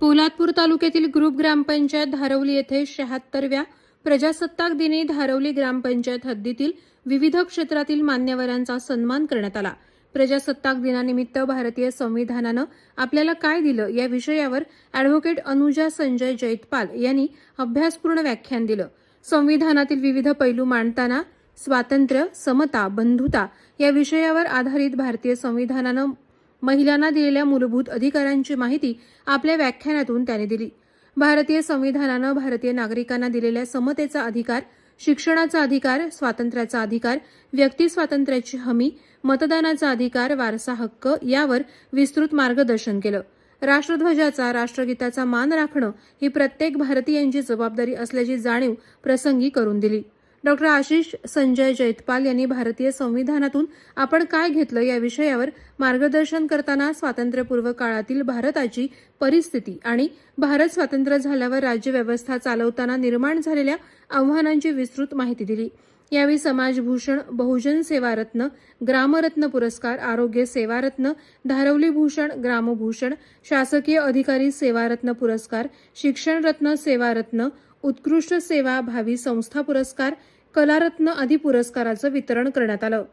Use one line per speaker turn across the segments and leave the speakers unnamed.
पोलादपूर तालुक्यातील ग्रुप ग्रामपंचायत धारवली येथे शहात्तरव्या प्रजासत्ताक दिनी धारवली ग्रामपंचायत हद्दीतील विविध क्षेत्रातील मान्यवरांचा सन्मान करण्यात आला. प्रजासत्ताक दिनानिमित्त भारतीय संविधानानं आपल्याला काय दिलं या विषयावर अॅडव्होकेट अनुजा संजय जैतपाल यांनी अभ्यासपूर्ण व्याख्यान दिलं. संविधानातील विविध पैलू मांडताना स्वातंत्र्य समता बंधुता या विषयावर आधारित भारतीय संविधानानं महिलांना दिलेल्या मूलभूत अधिकारांची माहिती आपल्या व्याख्यानातून त्याने दिली. भारतीय संविधानानं भारतीय नागरिकांना दिलेल्या समतेचा अधिकार शिक्षणाचा अधिकार स्वातंत्र्याचा अधिकार व्यक्ती स्वातंत्र्याची हमी मतदानाचा अधिकार वारसा हक्क यावर विस्तृत मार्गदर्शन केलं. राष्ट्रध्वजाचा राष्ट्रगीताचा मान राखणं ही प्रत्येक भारतीयांची जबाबदारी असल्याची जाणीव प्रसंगी करून दिली. डॉक्टर आशिष संजय जैतपाल यांनी भारतीय संविधानातून आपण काय घेतलं या विषयावर मार्गदर्शन करताना स्वातंत्र्यपूर्व काळातील भारताची परिस्थिती आणि भारत स्वातंत्र्य झाल्यावर राज्यव्यवस्था चालवताना निर्माण झालेल्या आव्हानांची विस्तृत माहिती दिली. यावेळी समाजभूषण बहुजन सेवारत्न ग्रामरत्न पुरस्कार आरोग्य सेवारत्न धारवली भूषण ग्रामभूषण शासकीय अधिकारी सेवारत्न पुरस्कार शिक्षणरत्न सेवारत्न उत्कृष्ट सेवा भावी संस्था पुरस्कार कलारत्न आदी पुरस्काराचं वितरण करण्यात आलं.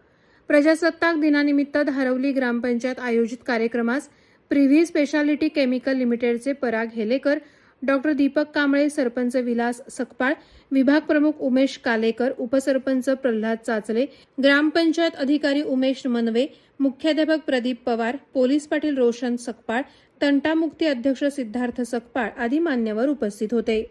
प्रजासत्ताक दिनानिमित्त धारवली ग्रामपंचायत आयोजित कार्यक्रमास प्रिव्ही स्पेशालिटी केमिकल लिमिटेडचे पराग हेलेकर डॉक्टर दीपक कांबळे सरपंच विलास सकपाळ विभाग प्रमुख उमेश कालेकर उपसरपंच प्रल्हाद चाचले ग्रामपंचायत अधिकारी उमेश मनवे मुख्याध्यापक प्रदीप पवार पोलीस पाटील रोशन सकपाळ तंटामुक्ती अध्यक्ष सिद्धार्थ सकपाळ आदी मान्यवर उपस्थित होते.